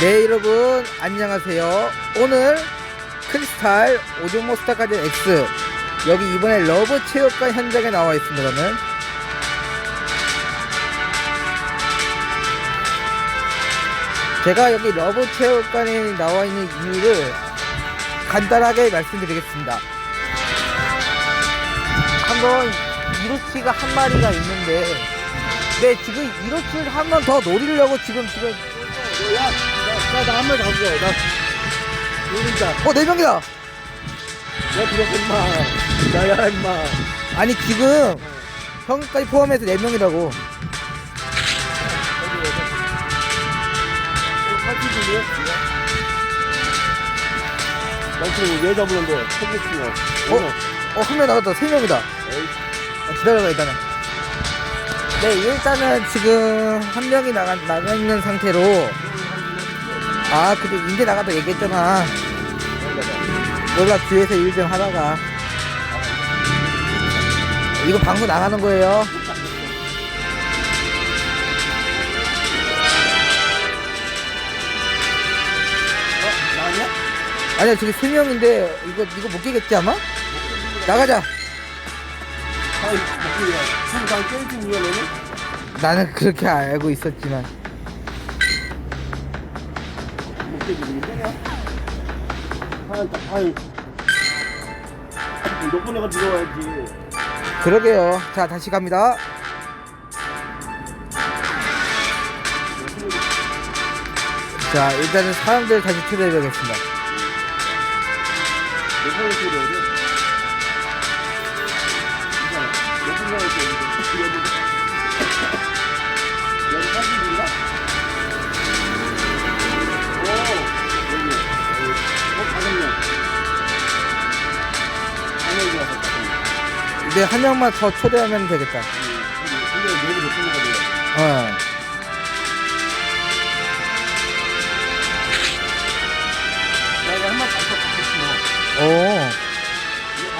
네 여러분 안녕하세요. 오늘 크리스탈 오종모 스타까지 X. 여기 이번에 러브 체육관 현장에 나와 있습니다 저는 제가 여기 러브 체육관에 나와 있는 이유를 간단하게 말씀드리겠습니다. 한번 이로치가 한 마리가 있는데 네 지금 이로치를 한 번 더 노리려고 지금 지금. 야, 나, 한 마리. 나, 모른다. 어, 네 명이다! 야, 들어가, 임마. 나야, 임마. 아니, 지금, 형까지 포함해서 네 명이라고. 사기꾼이야? 난 지금 왜 잡으는데? 사기꾼이야. 어? 어, 한 명 나갔다. 세 명이다. 에이, 아, 기다려봐, 일단은. 네, 일단은 지금 한 명이 나가, 나가 있는 상태로. 아, 근데 인제 나갔다 얘기했잖아. 몰라, 뒤에서 일 좀 하다가. 이거 방송 나가는 거예요. 어? 아니야, 저기 세 명인데, 이거, 이거 못 깨겠지, 아마? 나가자. 아이, 먹기야. 지금 난 깨진 이야, 너는? 나는 그렇게 알고 있었지만. 들어와야지. 그러게요. 자, 다시 갑니다. 자, 일단은 사람들 다시 들어야 돼? 이제 한 명만 더 초대하면 되겠다. 돼? 어. 잡고. 오.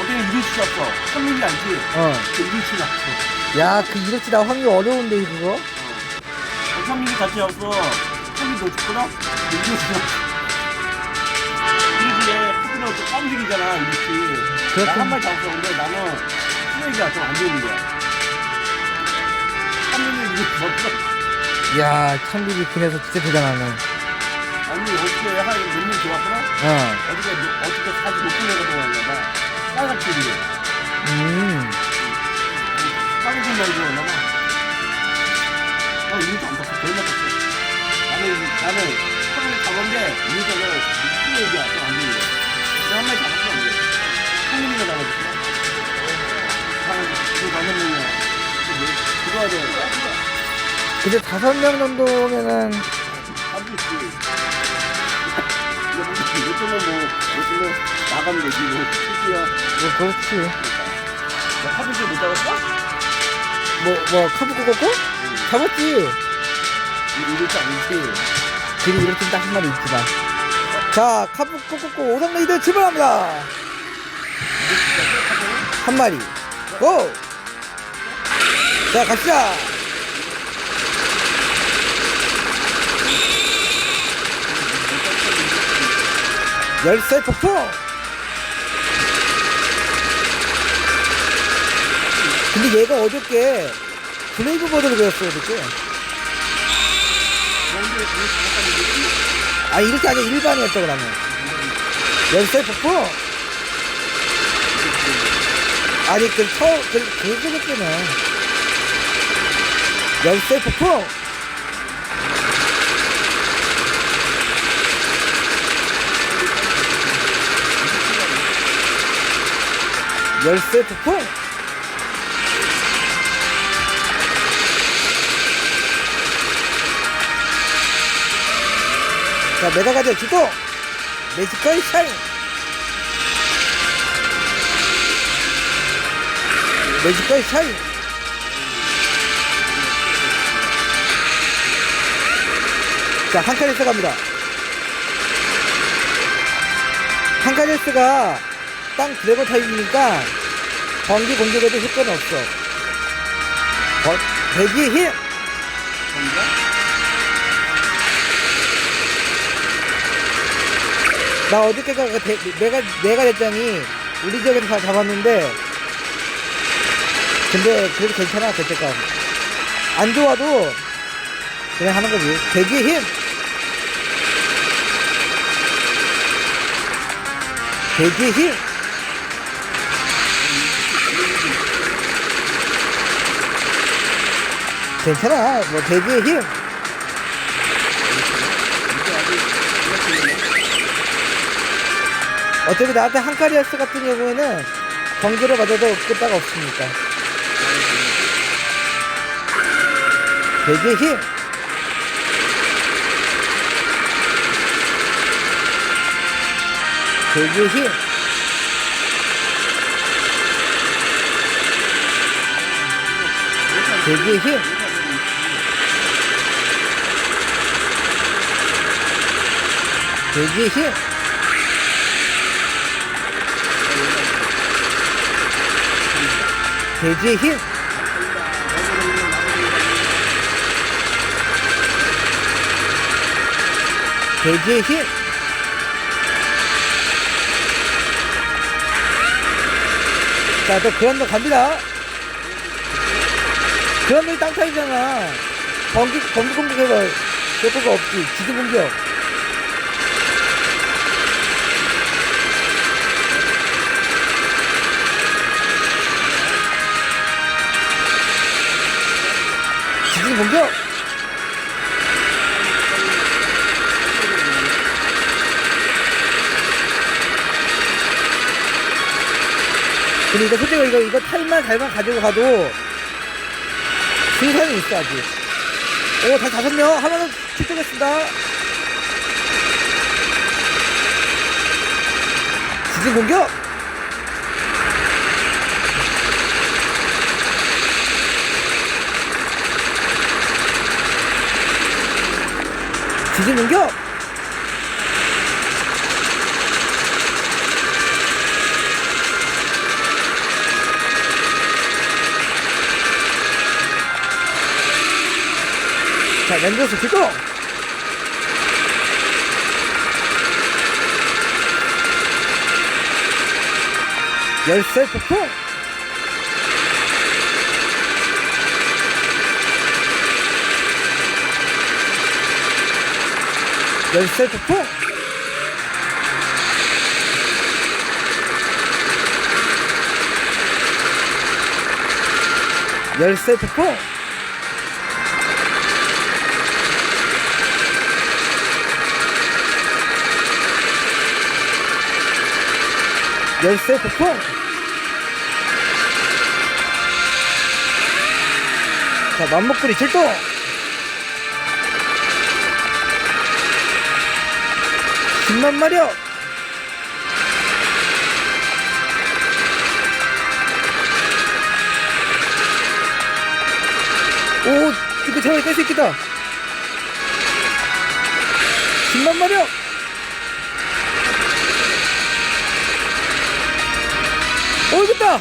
어제는 이루치 잡어. 3mm 않지? 어. 그 이루치 잡어. 야, 그 이렇게 나 확률 어려운데, 그거? 어, 3mm 같이 잡어. 3mm 놓쳤구나? 이루치에 크기는 또 깜찍이잖아, 이루치. 그렇군. 나한 마리 잡았어. 근데 나는 쓰레기가 좀 안 좋은 거야. 3mm 이루치 잡어. 야, 참비비 그네서 진짜 대단하네. 아니, 어떻게 한몇명 좋았구나? 어. 어떻게, 어떻게 사지 높은 애가 들어왔나 봐. 빨갛게 이래. 음. 빨간 날 들어왔나 봐. 어, 이거 안 봤어. 별로 봤어. 나는, 나는 처음에 잡은 게, 이거는 근데 다섯 명 정도면은, 할수 있지. 이거 뭐, 뭐, 몇 점은 나가면 되지. 뭐, 실수야. 뭐, 그렇지. 너 카드를 못 잡았어? 뭐, 뭐, 꼬꼬? 응. 잡았지. 이거 이렇게 아니지. 길이 이렇게 딱한 마리 있지만. 자, 카부코 꼬꼬 오성 레이드 출발합니다. 한 마리. 고! 자, 갑시다. 열쇠 폭포 근데 얘가 어저께 블레이브보드를 배웠어요 그치? 아 이렇게 아니라 일반이었어 그러면 열쇠 폭포 아니 그 처음 그 개그를 끄네 열쇠 폭포 10세트 통! 자, 메가가드 기동! 매지컬 샤인! 매지컬 샤인! 자, 한 칸에 들어갑니다. 한카제스가 땅 드래곤 타입이니까 번기 공격에도 효과는 없어. 번, 대기 힘! 나 어저께가 그 대, 내가 내가 대장이 우리 지역에서 다 잡았는데 근데 그래도 괜찮아 그때가 안 좋아도 그냥 하는 거지 대기의 힘 대기의 힘 괜찮아. 뭐 대기의 힘. 어차피 나한테 한카리아스 같은 경우에는 경기를 맞아도 끄다가 없으니까. 대기의 힘. 대기의 힘. 대기의 힘 대기의 힘 대지의 힘 대지의 힘 자, 또 그란도 갑니다. 그란도 땅타이잖아. 번기, 번기 공격해봐. 효과가 없지. 지진 공격. 공격! 근데 이거 솔직히 이거, 이거 타임만 잘만 가지고 가도 승산이 있어, 아직. 오, 다 다섯 명. 하나는 출동했습니다. 지진 공격! 공격! 자, 랜더스 출동! 열쇠 폭풍! 열쇠 폭풍! 열쇠 폭풍! 열쇠 폭풍! 자, 맘먹구리 출동! 김만 마력! 오, 이거 제발 깰수 있겠다! 김만 마력! 오, 이겼다!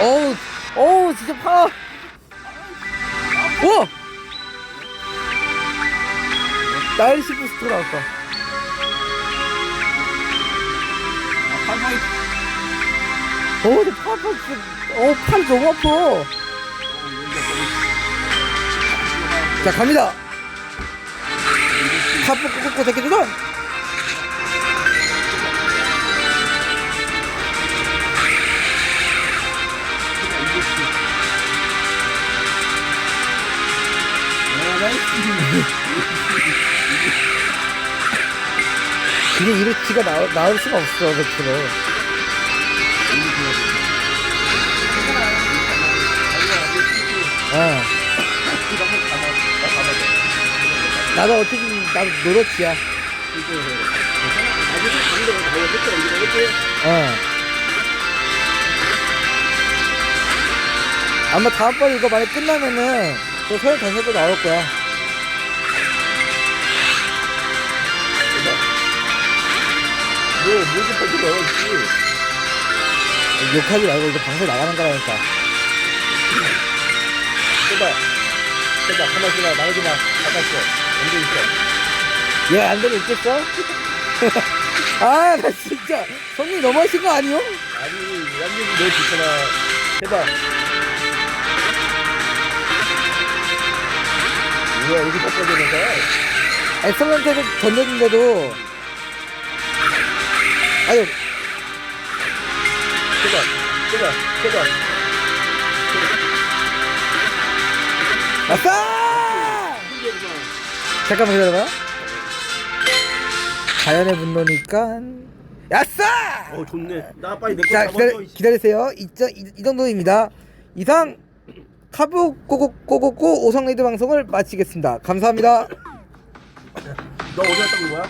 어우, 어우, 진짜 파! 와! 나일시 부스터 나왔다. 어우, 내 팔, 팔, 어우, 팔 너무 아파. 자, 갑니다. 탑 뽑고 꽂고 새끼 도전! 지가 나, 나올 수가 없어, 그처럼. 어. 나도 어떻게, 나도 노릇이야. 어. 아마 다음번에 이거 만약 끝나면은 또 서열 전설도 나올 거야. 팔팔이 나왔지. 욕하지 말고 이거 방송 나가는 거라니까. 쏟아. 쏟아. 가만있어 마. 나가지 마. 가만있어. 언제 있어. 얘 안되면 있겠어? 아 나 진짜 성님 너무하신 거 아니요? 아니 양념이 너무 좋잖아 해봐 뭐야 여기 섞어지는 거야 엑설런트를 던졌는데도 아유. 해봐 해봐 해봐 아싸! 잠깐만 기다려봐. 자연의 분노니까. 야싸! 어 좋네. 나 빨리 내거 자 잡아줘 기다려, 기다리세요. 이, 저- 이, 이 정도입니다. 이상 카브 꼬꼬꼬꼬꼬 오성레이드 방송을 마치겠습니다. 감사합니다. 너 어디 갔다 온 거야?